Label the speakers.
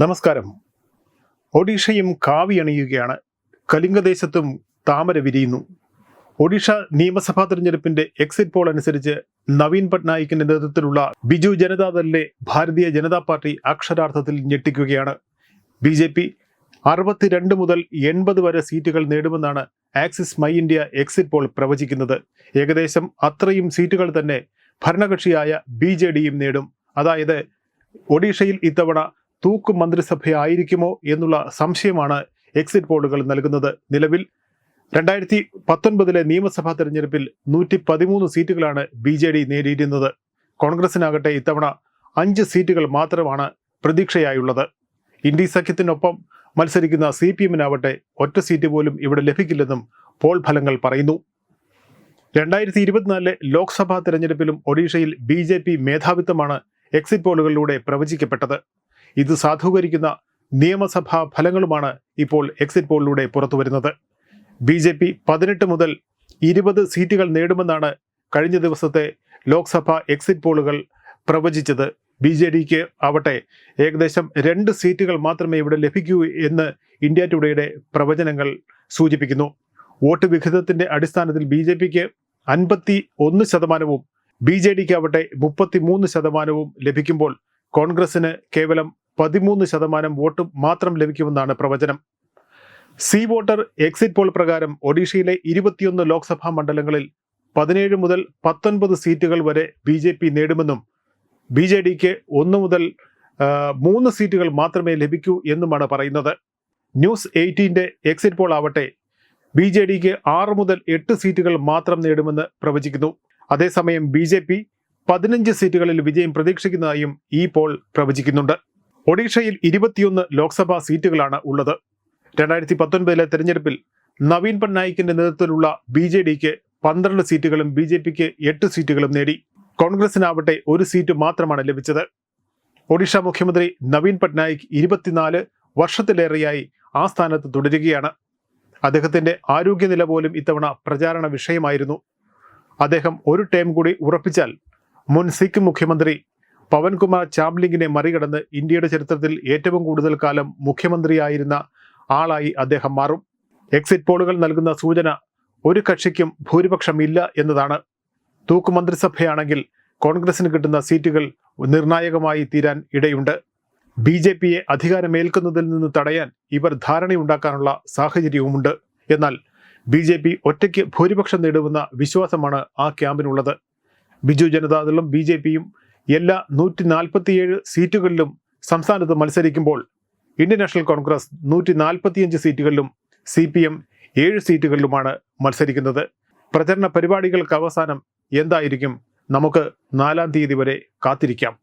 Speaker 1: നമസ്കാരം. ഒഡീഷയും കാവി അണിയുകയാണ്. കലിംഗദേശത്തും താമര വിരിയുന്നു. ഒഡീഷ നിയമസഭാ തെരഞ്ഞെടുപ്പിന്റെ എക്സിറ്റ് പോൾ അനുസരിച്ച് നവീൻ പട്നായിക്കിന്റെ നേതൃത്വത്തിലുള്ള ബിജു ജനതാദളിലെ ഭാരതീയ ജനതാ പാർട്ടി അക്ഷരാർത്ഥത്തിൽ ഞെട്ടിക്കുകയാണ്. ബി ജെ പി അറുപത്തിരണ്ട് മുതൽ എൺപത് വരെ സീറ്റുകൾ നേടുമെന്നാണ് Axis my India exit poll പ്രവചിക്കുന്നത്. ഏകദേശം അത്രയും സീറ്റുകൾ തന്നെ ഭരണകക്ഷിയായ ബി നേടും. അതായത് ഒഡീഷയിൽ ഇത്തവണ തൂക്ക് മന്ത്രിസഭയായിരിക്കുമോ എന്നുള്ള സംശയമാണ് എക്സിറ്റ് പോളുകൾ നൽകുന്നത്. നിലവിൽ രണ്ടായിരത്തി പത്തൊൻപതിലെ നിയമസഭാ തെരഞ്ഞെടുപ്പിൽ നൂറ്റി പതിമൂന്ന് സീറ്റുകളാണ് ബി ജെ ഡി നേടിയിരുന്നത്. കോൺഗ്രസിനാകട്ടെ ഇത്തവണ അഞ്ച് സീറ്റുകൾ മാത്രമാണ് പ്രതീക്ഷയായുള്ളത്. ഇന്ത്യ സഖ്യത്തിനൊപ്പം മത്സരിക്കുന്ന സി പി എമ്മിനാവട്ടെ ഒറ്റ സീറ്റ് പോലും ഇവിടെ ലഭിക്കില്ലെന്നും പോൾ ഫലങ്ങൾ പറയുന്നു. രണ്ടായിരത്തി ഇരുപത്തിനാലിലെ ലോക്സഭാ തെരഞ്ഞെടുപ്പിലും ഒഡീഷയിൽ ബി ജെ പി മേധാവിത്വമാണ് എക്സിറ്റ് പോളുകളിലൂടെ പ്രവചിക്കപ്പെട്ടത്. ഇത് സാധൂകരിക്കുന്ന നിയമസഭാ ഫലങ്ങളുമാണ് ഇപ്പോൾ എക്സിറ്റ് പോളിലൂടെ പുറത്തുവരുന്നത്. ബി ജെ പി പതിനെട്ട് മുതൽ ഇരുപത് സീറ്റുകൾ നേടുമെന്നാണ് കഴിഞ്ഞ ദിവസത്തെ ലോക്സഭ എക്സിറ്റ് പോളുകൾ പ്രവചിച്ചത്. ബി ജെ ഡിക്ക് ആവട്ടെ ഏകദേശം രണ്ട് സീറ്റുകൾ മാത്രമേ ഇവിടെ ലഭിക്കൂ എന്ന് ഇന്ത്യ ടുഡേയുടെ പ്രവചനങ്ങൾ സൂചിപ്പിക്കുന്നു. വോട്ട് വിഹിതത്തിന്റെ അടിസ്ഥാനത്തിൽ ബി ജെ പിക്ക് അൻപത്തി ഒന്ന് ശതമാനവും ബി ജെ ഡിക്ക് ആവട്ടെ മുപ്പത്തി മൂന്ന് ശതമാനവും ലഭിക്കുമ്പോൾ കോൺഗ്രസിന് കേവലം പതിമൂന്ന് ശതമാനം വോട്ട് മാത്രം ലഭിക്കുമെന്നാണ് പ്രവചനം. സി വോട്ടർ എക്സിറ്റ് പോൾ പ്രകാരം ഒഡീഷയിലെ ഇരുപത്തിയൊന്ന് ലോക്സഭാ മണ്ഡലങ്ങളിൽ പതിനേഴ് മുതൽ പത്തൊൻപത് സീറ്റുകൾ വരെ ബി ജെ പി നേടുമെന്നും ബി ജെ ഡിക്ക് ഒന്ന് മുതൽ മൂന്ന് സീറ്റുകൾ മാത്രമേ ലഭിക്കൂ എന്നുമാണ് പറയുന്നത്. ന്യൂസ് എയ്റ്റീന്റെ എക്സിറ്റ് പോൾ ആവട്ടെ ബി ജെ ഡിക്ക് ആറ് മുതൽ എട്ട് സീറ്റുകൾ മാത്രം നേടുമെന്ന് പ്രവചിക്കുന്നു. അതേസമയം ബി ജെ പി പതിനഞ്ച് സീറ്റുകളിൽ വിജയം പ്രതീക്ഷിക്കുന്നതായും ഈ പോൾ പ്രവചിക്കുന്നുണ്ട്. ഒഡീഷയിൽ ഇരുപത്തിയൊന്ന് ലോക്സഭാ സീറ്റുകളാണ് ഉള്ളത്. രണ്ടായിരത്തി പത്തൊൻപതിലെ തെരഞ്ഞെടുപ്പിൽ നവീൻ പട്നായിക്കിന്റെ നേതൃത്വത്തിലുള്ള ബി ജെ ഡിക്ക് പന്ത്രണ്ട് സീറ്റുകളും ബി ജെ പിക്ക് എട്ട് സീറ്റുകളും നേടി. കോൺഗ്രസിനാവട്ടെ ഒരു സീറ്റ് മാത്രമാണ് ലഭിച്ചത്. ഒഡീഷ മുഖ്യമന്ത്രി നവീൻ പട്നായിക് ഇരുപത്തിനാല് വർഷത്തിലേറെയായി ആ സ്ഥാനത്ത് തുടരുകയാണ്. അദ്ദേഹത്തിന്റെ ആരോഗ്യനില പോലും ഇത്തവണ പ്രചാരണ വിഷയമായിരുന്നു. അദ്ദേഹം ഒരു ടേം കൂടി ഉറപ്പിച്ചാൽ മുൻ സിഖ് മുഖ്യമന്ത്രി പവൻകുമാർ ചാംലിങ്ങിനെ മറികടന്ന് ഇന്ത്യയുടെ ചരിത്രത്തിൽ ഏറ്റവും കൂടുതൽ കാലം മുഖ്യമന്ത്രിയായിരുന്ന ആളായി അദ്ദേഹം മാറും. എക്സിറ്റ് പോളുകൾ നൽകുന്ന സൂചന ഒരു കക്ഷിക്കും ഭൂരിപക്ഷമില്ല എന്നതാണ്. തൂക്കുമന്ത്രിസഭയാണെങ്കിൽ കോൺഗ്രസിന് കിട്ടുന്ന സീറ്റുകൾ നിർണായകമായി തീരാൻ ഇടയുണ്ട്. ബി ജെ പിയെ അധികാരമേൽക്കുന്നതിൽ നിന്ന് തടയാൻ ഇവർ ധാരണയുണ്ടാക്കാനുള്ള സാഹചര്യവുമുണ്ട്. എന്നാൽ ബി ജെ പി ഒറ്റയ്ക്ക് ഭൂരിപക്ഷം നേടുമെന്ന വിശ്വാസമാണ് ആ ക്യാമ്പിനുള്ളത്. ബിജു ജനതാദളും ബി ജെ പിയും എല്ലാ നൂറ്റി നാൽപ്പത്തിയേഴ് സീറ്റുകളിലും സംസ്ഥാനത്ത് മത്സരിക്കുമ്പോൾ ഇന്ത്യൻ നാഷണൽ കോൺഗ്രസ് നൂറ്റി നാൽപ്പത്തിയഞ്ച് സീറ്റുകളിലും സി പി എം ഏഴ് സീറ്റുകളിലുമാണ് മത്സരിക്കുന്നത്. പ്രചരണ പരിപാടികൾക്ക് അവസാനം എന്തായിരിക്കും? നമുക്ക് നാലാം തീയതി വരെ കാത്തിരിക്കാം.